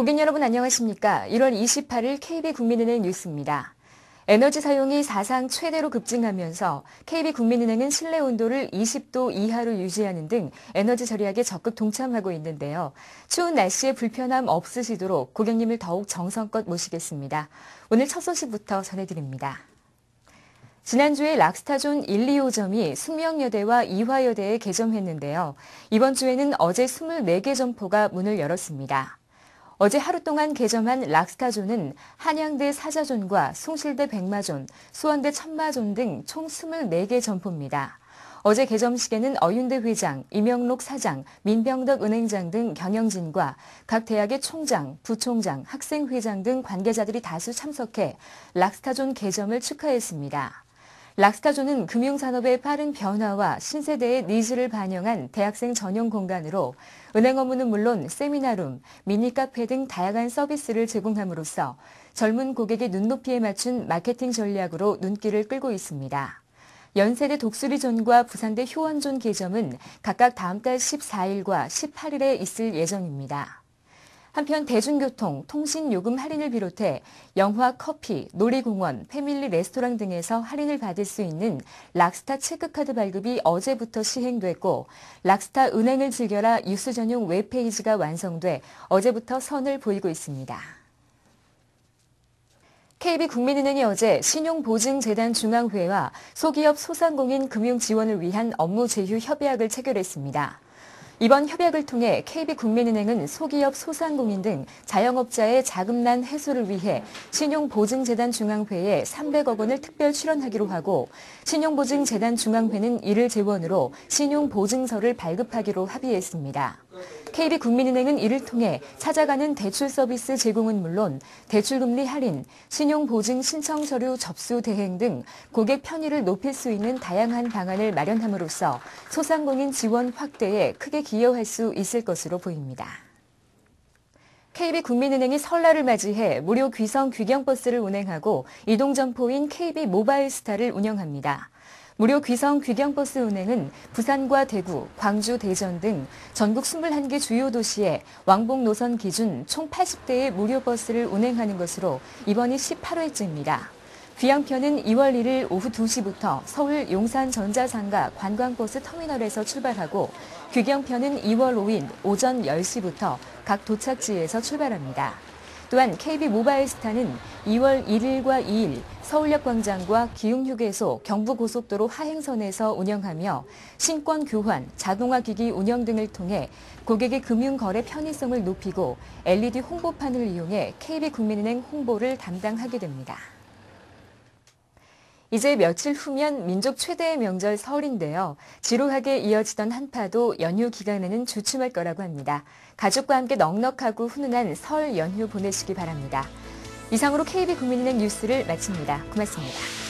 고객 여러분 안녕하십니까? 1월 28일 KB국민은행 뉴스입니다. 에너지 사용이 사상 최대로 급증하면서 KB국민은행은 실내 온도를 20도 이하로 유지하는 등 에너지 절약에 적극 동참하고 있는데요. 추운 날씨에 불편함 없으시도록 고객님을 더욱 정성껏 모시겠습니다. 오늘 첫 소식부터 전해드립니다. 지난주에 락스타존 1, 2호점이 숙명여대와 이화여대에 개점했는데요. 이번 주에는 어제 24개 점포가 문을 열었습니다. 어제 하루 동안 개점한 락스타존은 한양대 사자존과 송실대 백마존, 수원대 천마존 등 총 24개 점포입니다. 어제 개점식에는 어윤대 회장, 이명록 사장, 민병덕 은행장 등 경영진과 각 대학의 총장, 부총장, 학생회장 등 관계자들이 다수 참석해 락스타존 개점을 축하했습니다. 락스타존은 금융산업의 빠른 변화와 신세대의 니즈를 반영한 대학생 전용 공간으로 은행 업무는 물론 세미나룸, 미니 카페 등 다양한 서비스를 제공함으로써 젊은 고객의 눈높이에 맞춘 마케팅 전략으로 눈길을 끌고 있습니다. 연세대 독수리존과 부산대 효원존 개점은 각각 다음 달 14일과 18일에 있을 예정입니다. 한편 대중교통, 통신요금 할인을 비롯해 영화, 커피, 놀이공원, 패밀리 레스토랑 등에서 할인을 받을 수 있는 락스타 체크카드 발급이 어제부터 시행됐고 락스타 은행을 즐겨라 뉴스 전용 웹페이지가 완성돼 어제부터 선을 보이고 있습니다. KB국민은행이 어제 신용보증재단 중앙회와 소기업 소상공인 금융 지원을 위한 업무 제휴 협약을 체결했습니다. 이번 협약을 통해 KB국민은행은 소기업 소상공인 등 자영업자의 자금난 해소를 위해 신용보증재단 중앙회에 300억 원을 특별 출원하기로 하고 신용보증재단 중앙회는 이를 재원으로 신용보증서를 발급하기로 합의했습니다. KB국민은행은 이를 통해 찾아가는 대출 서비스 제공은 물론 대출금리 할인, 신용보증 신청 서류 접수 대행 등 고객 편의를 높일 수 있는 다양한 방안을 마련함으로써 소상공인 지원 확대에 크게 기여할 수 있을 것으로 보입니다. KB국민은행이 설날을 맞이해 무료 귀성 귀경버스를 운행하고 이동점포인 KB모바일스타를 운영합니다. 무료 귀성 귀경버스 운행은 부산과 대구, 광주, 대전 등 전국 21개 주요 도시에 왕복 노선 기준 총 80대의 무료 버스를 운행하는 것으로 이번이 18회째입니다. 귀향편은 2월 1일 오후 2시부터 서울 용산 전자상가 관광버스 터미널에서 출발하고 귀경편은 2월 5일 오전 10시부터 각 도착지에서 출발합니다. 또한 KB 모바일 스타는 2월 1일과 2일 서울역 광장과 기흥휴게소, 경부고속도로 하행선에서 운영하며 신권 교환, 자동화 기기 운영 등을 통해 고객의 금융 거래 편의성을 높이고 LED 홍보판을 이용해 KB국민은행 홍보를 담당하게 됩니다. 이제 며칠 후면 민족 최대의 명절 설인데요. 지루하게 이어지던 한파도 연휴 기간에는 주춤할 거라고 합니다. 가족과 함께 넉넉하고 훈훈한 설 연휴 보내시기 바랍니다. 이상으로 KB국민은행 뉴스를 마칩니다. 고맙습니다.